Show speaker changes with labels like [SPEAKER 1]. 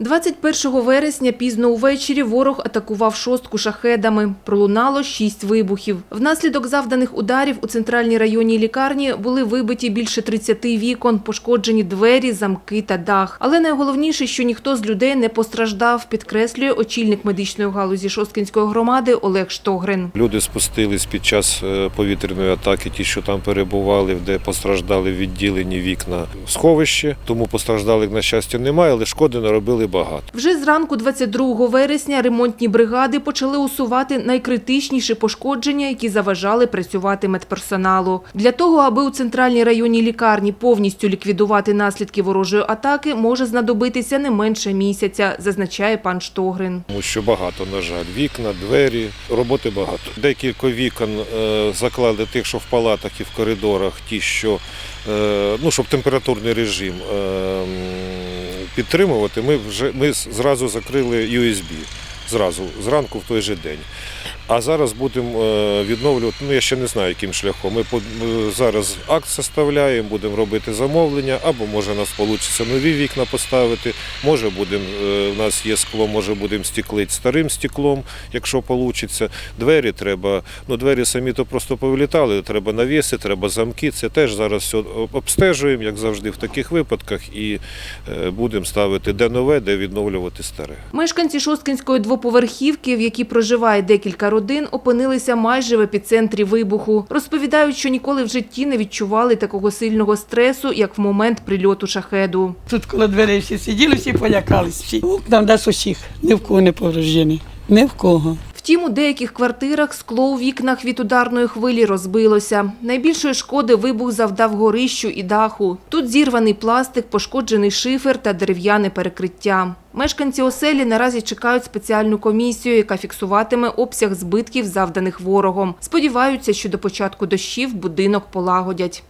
[SPEAKER 1] 21 вересня пізно увечері ворог атакував шостку шахедами. Пролунало шість вибухів. Внаслідок завданих ударів у центральній районній лікарні були вибиті більше 30 вікон, пошкоджені двері, замки та дах. Але найголовніше, що ніхто з людей не постраждав, підкреслює очільник медичної галузі Шосткинської громади Олег Штогрин.
[SPEAKER 2] Люди спустились під час е, повітряної атаки, ті, що там перебували, де постраждали відділені вікна сховище. Тому постраждалих, на щастя, немає, але шкоди наробили багато.
[SPEAKER 1] Вже зранку 22 вересня ремонтні бригади почали усувати найкритичніші пошкодження, які заважали працювати медперсоналу. Для того, аби у центральній районній лікарні повністю ліквідувати наслідки ворожої атаки, може знадобитися не менше місяця, зазначає пан Штогрин.
[SPEAKER 2] Тому що багато, на жаль, вікна, двері, роботи багато. Декілька вікон е, заклали тих, що в палатах і в коридорах, ті, що е, ну, щоб температурний режим е, підтримувати, ми вже ми зразу закрили USB. Зразу, зранку в той же день. А зараз будемо е, відновлювати, ну я ще не знаю, яким шляхом. Ми зараз акт составляємо, будемо робити замовлення, або може у нас вийде нові вікна поставити, може будемо, е, у нас є скло, може будемо стіклити старим стеклом, якщо вийде. Двері треба, ну двері самі то просто повилітали, треба навіси, треба замки. Це теж зараз все обстежуємо, як завжди в таких випадках, і е, будемо ставити де нове, де відновлювати старе.
[SPEAKER 1] Мешканці Шосткинської двоповерхівки, в якій проживає декілька родин, опинилися майже в епіцентрі вибуху. Розповідають, що ніколи в житті не відчували такого сильного стресу, як в момент прильоту шахеду.
[SPEAKER 3] Тут коло дверей всі сиділи, всі полякались. Всі. нам дасть усіх, ні в кого не повреждені. Ні в кого.
[SPEAKER 1] Втім, у деяких квартирах скло у вікнах від ударної хвилі розбилося. Найбільшої шкоди вибух завдав горищу і даху. Тут зірваний пластик, пошкоджений шифер та дерев'яне перекриття. Мешканці оселі наразі чекають спеціальну комісію, яка фіксуватиме обсяг збитків, завданих ворогом. Сподіваються, що до початку дощів будинок полагодять.